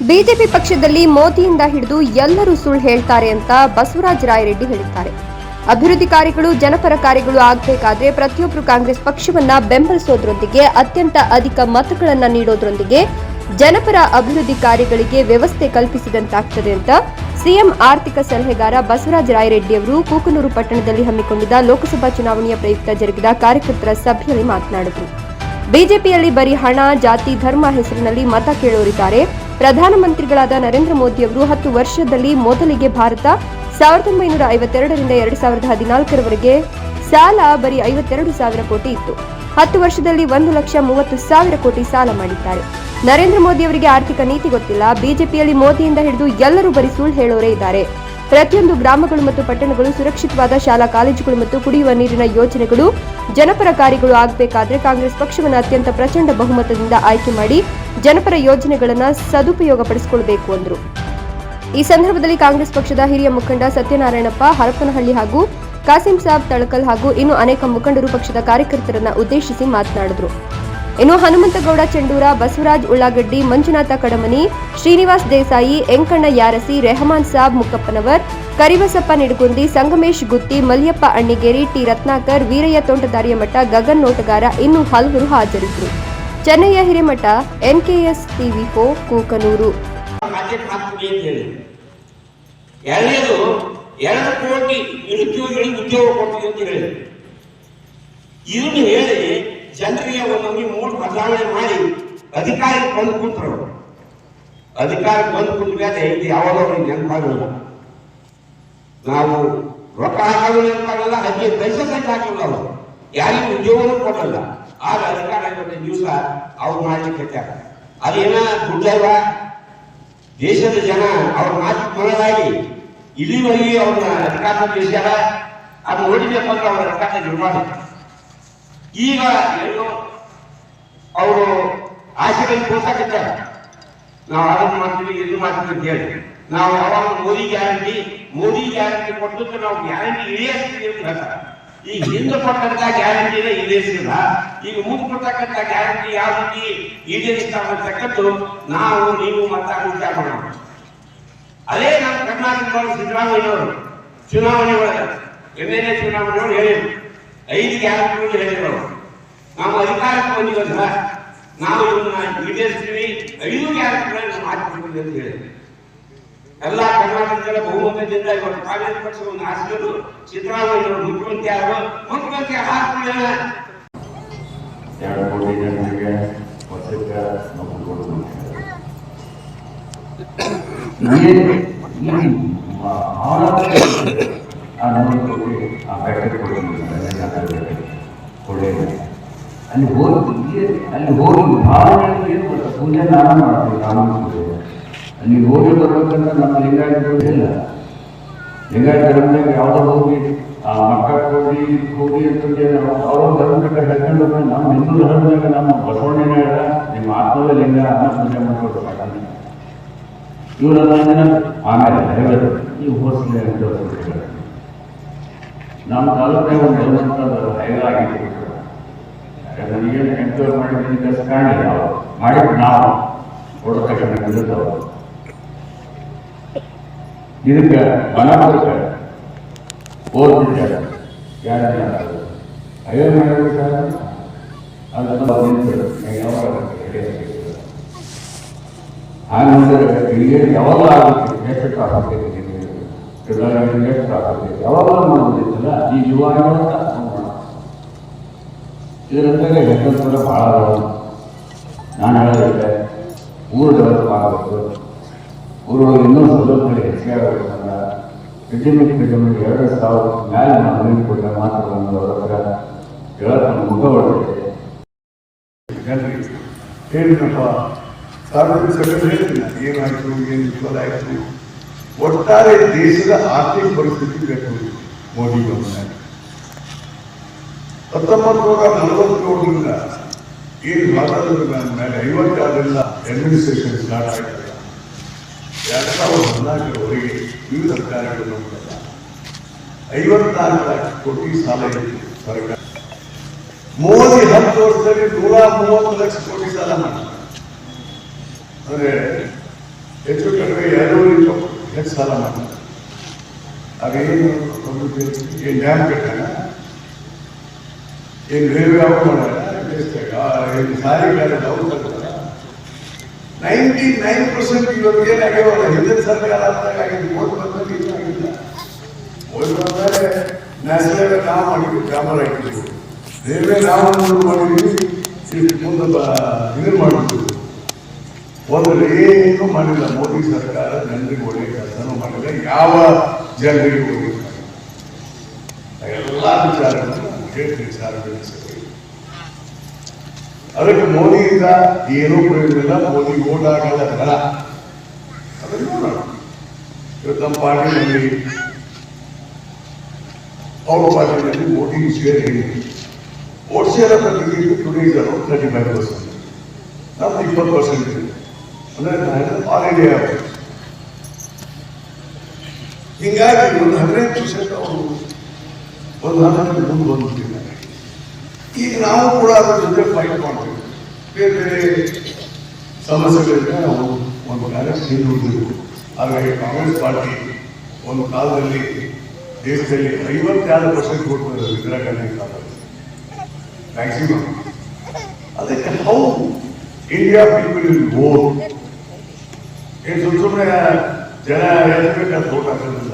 BJP ಪಕ್ಷದಲ್ಲಿ ಮೋದಿಯಿಂದ ಹಿಡಿದು ಎಲ್ಲರೂ ಸುಳ್ಳು ಹೇಳ್ತಾರೆ ಅಂತ ಬಸವರಾಜ ರಾಯರೆಡ್ಡಿ ಹೇಳಿದ್ದಾರೆ. ಅಭಿವೃದ್ಧಿ ಕಾರ್ಯಗಳು ಜನಪರ ಕಾರ್ಯಗಳು ಆಗಬೇಕಾದ್ರೆ ಪ್ರತಿಯೊಬ್ಬರು ಕಾಂಗ್ರೆಸ್ ಪಕ್ಷವನ್ನ ಬೆಂಬಲಿಸೋದ್ರೊಂದಿಗೆ ಅತ್ಯಂತ ಅಧಿಕ ಮತಗಳನ್ನ ನೀಡೋದ್ರೊಂದಿಗೆ ಜನಪರ ಅಭಿವೃದ್ಧಿ ಕಾರ್ಯಗಳಿಗೆ ವ್ಯವಸ್ಥೆ ಕಲ್ಪಿಸಿದಂತಾಗ್ತದೆ ಅಂತ ಸಿಎಂ ಆರ್ಥಿಕ ಸಲಹೆಗಾರ ಬಸವರಾಜ ರಾಯರೆಡ್ಡಿ ಅವರು ಕೂಕನೂರು ಪಟ್ಟಣದಲ್ಲಿ ಹಮ್ಮಿಕೊಂಡಿದ್ದ ಲೋಕಸಭಾ ಚುನಾವಣೆಯ ಪ್ರಯುಕ್ತ ಜರುಗಿದ ಕಾರ್ಯಕರ್ತರ ಸಭೆಯಲ್ಲಿ ಮಾತನಾಡಿದರು. ಬಿಜೆಪಿಯಲ್ಲಿ ಬರೀ ಹಣ, ಜಾತಿ, ಧರ್ಮ ಹೆಸರಿನಲ್ಲಿ ಮತ ಕೇಳೋರಿದ್ದಾರೆ. ಪ್ರಧಾನಮಂತ್ರಿಗಳಾದ ನರೇಂದ್ರ ಮೋದಿ ಅವರು ಹತ್ತು ವರ್ಷದಲ್ಲಿ ಮೊದಲಿಗೆ ಭಾರತ ಸಾವಿರದ ಒಂಬೈನೂರ ಐವತ್ತೆರಡರಿಂದ ಎರಡು ಸಾವಿರದ ಹದಿನಾಲ್ಕರವರೆಗೆ ಸಾಲ ಬರೀ ಐವತ್ತೆರಡು ಸಾವಿರ ಕೋಟಿ ಇತ್ತು. ಹತ್ತು ವರ್ಷದಲ್ಲಿ ಒಂದು ಲಕ್ಷ ಮೂವತ್ತು ಸಾವಿರ ಕೋಟಿ ಸಾಲ ಮಾಡಿದ್ದಾರೆ. ನರೇಂದ್ರ ಮೋದಿ ಅವರಿಗೆ ಆರ್ಥಿಕ ನೀತಿ ಗೊತ್ತಿಲ್ಲ. ಬಿಜೆಪಿಯಲ್ಲಿ ಮೋದಿಯಿಂದ ಹಿಡಿದು ಎಲ್ಲರೂ ಬರೀ ಸುಳ್ಳು ಹೇಳೋರೇ ಇದ್ದಾರೆ. ಪ್ರತಿಯೊಂದು ಗ್ರಾಮಗಳು ಮತ್ತು ಪಟ್ಟಣಗಳು ಸುರಕ್ಷಿತವಾದ ಶಾಲಾ ಕಾಲೇಜುಗಳು ಮತ್ತು ಕುಡಿಯುವ ನೀರಿನ ಯೋಜನೆಗಳು ಜನಪರ ಕಾರ್ಯಗಳು ಆಗಬೇಕಾದ್ರೆ ಕಾಂಗ್ರೆಸ್ ಪಕ್ಷವನ್ನು ಅತ್ಯಂತ ಪ್ರಚಂಡ ಬಹುಮತದಿಂದ ಆಯ್ಕೆ ಮಾಡಿ ಜನಪರ ಯೋಜನೆಗಳನ್ನು ಸದುಪಯೋಗಪಡಿಸಿಕೊಳ್ಳಬೇಕು ಎಂದರು ಈ ಸಂದರ್ಭದಲ್ಲಿ ಕಾಂಗ್ರೆಸ್ ಪಕ್ಷದ ಹಿರಿಯ ಮುಖಂಡ ಸತ್ಯನಾರಾಯಣಪ್ಪ, ಹರಪನಹಳ್ಳಿ ಹಾಗೂ ಕಾಸಿಂ ಸಾಬ್ ತಳಕಲ್ ಹಾಗೂ ಇನ್ನು ಅನೇಕ ಮುಖಂಡರು ಪಕ್ಷದ ಕಾರ್ಯಕರ್ತರನ್ನ ಉದ್ದೇಶಿಸಿ ಮಾತನಾಡಿದರು. ಇನ್ನು ಹನುಮಂತಗೌಡ, ಚಂಡೂರ, ಬಸವರಾಜ್ ಉಳ್ಳಾಗಡ್ಡಿ, ಮಂಜುನಾಥ ಕಡಮನಿ, ಶ್ರೀನಿವಾಸ್ ದೇಸಾಯಿ ಎಂಕಣ್ಣ ಯಾರಸಿ, ರೆಹಮಾನ್ ಸಾಬ್ ಮುಕ್ಕಪ್ಪನವರ್, ಕರಿಬಸಪ್ಪ ನಿಡುಗುಂದಿ, ಸಂಗಮೇಶ್ ಗುತ್ತಿ ಮಲ್ಯಪ್ಪ ಅಣ್ಣಿಗೇರಿ, ಟಿ ರತ್ನಾಕರ್, ವೀರಯ್ಯ ತೋಂಟದಾರ್ಯ ಮಠ ಗಗನ್ ನೋಟಗಾರ ಇನ್ನೂ ಹಲವರು ಹಾಜರಿದ್ದರು ಚೆನ್ನಯ್ಯ ಹಿರೇಮಠ, ಎನ್ಕೆಎಸ್ ಟಿವಿ ಫೋ ಕೂಕನೂರು. ಎರಡನೇದು, ಎರಡು ಕೋಟಿ ನಿರುದ್ಯೋಗಿಗಳಿಗೆ ಉದ್ಯೋಗ ಕೊಡ್ತೀವಿ ಅಂತ ಹೇಳಿ. ಇದನ್ನು ಹೇಳಿ ಜನರಿಗೆ ಒಂದೊಮ್ಮೆ ಮೂರು ಬದಲಾವಣೆ ಮಾಡಿ ಅಧಿಕಾರಕ್ಕೆ ಬಂದು ಕುಂತರು. ಅಧಿಕಾರಕ್ಕೆ ಬಂದು ಕುಂತ ಮೇಲೆ ಇದು ಯಾವಾಗ ಅವ್ರಿಗೆ ನೆನಪಾಗಲ್ಲ ನಾವು ರೊಕ್ಕ ಹಾಕೋದು ನೆನಪಾಗಲ್ಲ, ಅದಕ್ಕೆ ಸಹಿತ ಹಾಕಿಲ್ಲ ಅವರು ಯಾರಿಗೂ ಉದ್ಯೋಗನೂ ಕೊಡಲ್ಲ. ಆಗ ಇವತ್ತಿನ ದಿವಸ ಅವ್ರು ಮಾಡ್ಲಿಕ್ಕೆ ಹತ್ಯಾರ ಅದೇನ ದುಡ್ಡಲ್ವ ದೇಶದ ಜನ ಅವ್ರ ಮಾತು ಮನದಾಗಿ ಇಲ್ಲಿವರೆಗೆ ಅವ್ರನ್ನ ಅಧಿಕಾರ ತಿಳಿಸ್ಯಾರ ಅದು ನೋಡಿದ್ಯಪ್ಪ ಅಂದ್ರೆ ಅವ್ರ ಅಧಿಕಾರ ನಿರ್ಮಾಣ ಈಗ ಎಲ್ಲೋ ಅವರು ಆಸೆಗಳು ತೋರ್ಸಾಕತ್ತಾರೆ ನಾವು ಅದನ್ನ ಮಾಡ್ತೀವಿ ಇದು ಮಾಡ್ತೀವಿ ಅಂತ ಹೇಳಿ. ನಾವು ಯಾವಾಗ ಮೋದಿ ಗ್ಯಾರಂಟಿ ಮೋದಿ ಗ್ಯಾರಂಟಿ ಕೊಟ್ಟು ನಾವು ಗ್ಯಾರಂಟಿ ಇಳಿಯಸ್ತೀವಿ ಅಂತ ಹೇಳ್ತಾರೆ. ಈಗ ಹಿಂದೆ ಕೊಟ್ಟಂತ ಗ್ಯಾರಂಟಿನ ಈಡೇರಿಸಿಲ್ಲ ಈಗ ಮುಂದೆ ಕೊಡ್ತಕ್ಕಂಥ ಗ್ಯಾರಂಟಿ ಯಾವ ರೀತಿ ಈಡೇರಿಸ್ತಾವ ಅಂತಕ್ಕಂಥದ್ದು ನಾವು, ನೀವು ಮತ ವಿಚಾರ ಮಾಡೋಣ. ಅದೇ ನಮ್ಮ ಕರ್ನಾಟಕದವರು ಸಿದ್ದರಾಮಯ್ಯವರು ಚುನಾವಣೆ ಒಳಗೆ ಎರಡನೇ ಚುನಾವಣೆ ಒಳಗೆ ಹೇಳಿದ್ರು. ಐದು ಗ್ಯಾರಂಟಿಗಳು ಹೇಳಿದ್ರು. ನಾವು ಅಧಿಕಾರಕ್ಕೆ ಬಂದಿವಲ್ಲ, ನಾವು ಇವನ್ನ ಈಡೇರಿಸ್ತೀವಿ, ಐದು ಗ್ಯಾರಂಟಿಗಳನ್ನು ಮಾಡ್ತೀವಿ ಅಂತ ಹೇಳಿದ್ರು. ಎಲ್ಲ ಕರ್ನಾಟಕದ ಬಹುಮತದಿಂದ ಇವತ್ತು ಕಾಂಗ್ರೆಸ್ ಪಕ್ಷವನ್ನು ಆರಿಸಿದ್ರು ಸಿದ್ದರಾಮಯ್ಯ ಮುಖ್ಯಮಂತ್ರಿ ಆದರು ಮುಖ್ಯಮಂತ್ರಿ ಆದ್ಮೇಲೆ ಅಲ್ಲಿ ಹೋಗಿ ಅಲ್ಲಿ ಹೋಗಿ ಭಾವನೆ? ಪೂಜೆ ನಾನು ಮಾಡ್ತೀವಿ ನಾನು ಪೂಜೆ ಅಲ್ಲಿ ಹೋಗಿ ಬರ್ಬೇಕಂದ್ರೆ ನಮ್ಮ ಲಿಂಗಾಯತರು ಇಲ್ಲ ಲಿಂಗಾಯತ ಧರ್ಮದಾಗ ಯಾವುದೋ ಹೋಗಿ, ಆ ಮಕ್ಕಕ್ಕೆ ಹೋಗಿ ಹೋಗಿ ಅಂತಂದು ಅವ್ರ ಧರ್ಮಕ್ಕೆ ಬಂದ್ರೆ ನಮ್ಮ ಹಿಂದೂ ಧರ್ಮದಾಗ ನಮ್ಮ ಬಸವಣ್ಣನ ಹೇಳ, ನಿಮ್ಮ ಆತ್ಮದ ಲಿಂಗ ಅನ್ನ ಪೂಜೆ ಮಾಡ್ಕೊಡ್ಬೇಕು ಇವರೆಲ್ಲ ಆಮೇಲೆ ಹೇಳಿದ್ರು ನೀವು ಹೋಸ್ಲೆ ಅಂತ. ನಮ್ಮ ತಾಲೂಕಿನ ಒಂದು ಆಗಿದೆ ಯಾಕಂದ್ರೆ ಏನು ಎಂಕ್ವೈರಿ ಮಾಡಿದ್ದೀನಿ ಮಾಡಿ ನಾವು ಮಾಡಿದ್ದು ನಾವು ಕೊಡೋ ತಕ್ಷಣ ನಿಲ್ಲುತ್ತವರು ಇದಕ್ಕೆ ಬಲ ಕೊಡ್ತಾರೆ ಓದ್ಬಿಟ್ಟಾರೆ ಯಾರು ಅಯ್ಯೋ ಮಾಡಬೇಕಾದ್ರೆ ಅದನ್ನು ನಿಂತು ಯಾವಾಗ ಹಾಗಂದ್ರೆ ಈಗ ಯಾವಾಗ ಆಗುತ್ತೆ ಎಷ್ಟು ಟ್ರಾಫಿಕ್ ಐತಿ ಪಿಳ್ಳಗಳಿಗೆ ಎಷ್ಟು ಟ್ರಾಫಿಕ್ ಐತಿ ಯಾವಾಗ ಮಾಡೋದಿತ್ತಲ್ಲ ಈ ಯುವ ಇದರಂತಾಗ ಹೆಸರು ಭಾಳ ಅದಾವ ನಾನು ಹೇಳೋದಿಲ್ಲ ಊರು ಡೆವಲಪ್ ಆಗಬೇಕು ಊರೊಳಗೆ ಇನ್ನೂ ಸೌಲಭ್ಯಗಳು ಹೆಚ್ಚಿಗೆ ಆಗಬೇಕಂದ್ರೆ ಪಿಟಿಮಿಕ್ ಪಿಟಿಮಿಕ್ ಎರಡು ಸಾವಿರ ಮ್ಯಾಲೆ ಮನವಿ ಕೊಟ್ಟರೆ ಮಾತ್ರ ಅವ್ರ ಹತ್ರ ನಮ್ಮ ಮುಖ ಹೊಡೆದಿದೆ ಜನರಿಗೆ ಸಾರ್ವಜನಿಕ ಸಭೆಯಲ್ಲಿ ಹೇಳಿದ್ನ ಏನಾಯಿತು, ಏನು ವಿಫಲ ಆಯ್ತು? ಒಟ್ಟಾರೆ ದೇಶದ ಆರ್ಥಿಕ ಪರಿಸ್ಥಿತಿ ಬೇಕು ಮೋದಿ ಗಮನ ಹತ್ತೊಂಬತ್ತು ನೂರ ನಲವತ್ತೇಳರಿಂದ ಏನು ಸ್ವಾತಂತ್ರ್ಯ ಮೇಲೆ ಐವತ್ತಾರರಿಂದ ಅಡ್ಮಿನಿಸ್ಟ್ರೇಷನ್ ಸ್ಟಾರ್ಟ್ ಆಯ್ತಲ್ಲ ಎರಡು ಸಾವಿರದ ಹದಿನಾಲ್ಕರವರೆಗೆ ವಿವಿಧ ಕಾರ್ಯಗಳು ಮಾಡಲ್ಲ ಐವತ್ನಾಲ್ಕು ಲಕ್ಷ ಕೋಟಿ ಸಾಲ ಇದೆ ಸರ್ಕಾರ ಮೋದಿ ಹತ್ತು ವರ್ಷದಲ್ಲಿ ನೂರ ಮೂವತ್ತು ಲಕ್ಷ ಕೋಟಿ ಸಾಲ ಮಾಡಿದ್ದಾರೆ ಅಂದರೆ ಹೆಚ್ಚು ಕಡಿಮೆ ಎರಡೂವರೆ ಹೆಚ್ಚು ಸಾಲ ಮಾಡ್ತಾರೆ ಅದೇನು ಏನು ಡ್ಯಾಮ್ ಕಟ್ಟಾನ ಏನು ರೈಲ್ವೆ ಅವ್ರು ಮಾಡ್ಯಾರ ಏನು ಸಾರಿಗೆ ಅವ್ರು ಕಟ್ಟಾರ ನೈಂಟಿ ನೈನ್ ಪರ್ಸೆಂಟ್ ಇವತ್ತು ಏನಾಗ್ಯಾವಲ್ಲ ಹಿಂದಿನ ಸರ್ಕಾರ ಇದು ನ್ಯಾಷನಲ್ ಮಾಡಿದ್ವಿ ಮುಂದೆ ಒಂದು ಏನು ಮಾಡಿಲ್ಲ ಮೋದಿ ಸರ್ಕಾರ, ಜನರಿಗೆ ಒಳ್ಳೆಯ ಕೆಲಸನೂ ಮಾಡಿಲ್ಲ, ಯಾವ ಜನರಿಗೆ ಒಳ್ಳೆಯ ಎಲ್ಲ ವಿಚಾರಗಳನ್ನು ಹೇಳ್ತೀನಿ ಸಾರ್ವಜನಿಕ. ಅದಕ್ಕೆ ಮೋದಿಯಿಂದ ಏನೂ ಪ್ರಯೋಜನ ಇಲ್ಲ ಮೋದಿ ಓಟ್ ಆಗಲ್ಲ ಬೇಡ ಅದನ್ನು ನೋಡೋಣ. ಇವತ್ತು ನಮ್ಮ ಪಾರ್ಟಿನಲ್ಲಿ ಅವ್ರ ಪಾರ್ಟಿನಲ್ಲಿ ಮೋದಿ ಶೇರ್ ಹೇಳಿ. ಓಟ್ ಶೇರ್ ಅಂತ ಟುಡೇ ಇದ್ದಾರೆ ತರ್ಟಿ ಫೈವ್ ಪರ್ಸೆಂಟ್ ನಮ್ದು ಇಪ್ಪತ್ತು ಪರ್ಸೆಂಟ್ ಇದೆ. ಅಂದರೆ ಆಲ್ ಇಂಡಿಯಾ ಹೀಗಾಗಿ ಒಂದು ಹದಿನೈದು ಪರ್ಸೆಂಟ್ ಅವರು ಒಂದು ಹನ್ನೊಂದು ಮುಂದೆ ಬಂದ್ಬಿಟ್ಟಿದ್ದಾರೆ. ಈಗ ನಾವು ಕೂಡ ಅದ್ರ ಜೊತೆ ಫೈಟ್ ಮಾಡ್ತೀವಿ ಬೇರೆ ಬೇರೆ ಸಮಸ್ಯೆಗಳಿಂದ ನಾವು ಒಂದು ಕಾಲ ಹಿಂದುಳಿದಿದ್ವು ಹಾಗಾಗಿ ಕಾಂಗ್ರೆಸ್ ಪಾರ್ಟಿ ಒಂದು ಕಾಲದಲ್ಲಿ ದೇಶದಲ್ಲಿ ಐವತ್ತೆರಡು ಪರ್ಸೆಂಟ್ ಕೊಟ್ಟು ಇಂದಿರಾ ಗಾಂಧಿ ಕಾಲದಲ್ಲಿ ಮ್ಯಾಕ್ಸಿಮಮ್ ಅದಕ್ಕೆ how India people will vote ಏನು ಸುಮ್ಮನೆ ಜನ ಎಲ್ಲಿ ಬೇಕಾದ್ರೆ ವೋಟ್ ಹಾಕೋದಿಲ್ಲ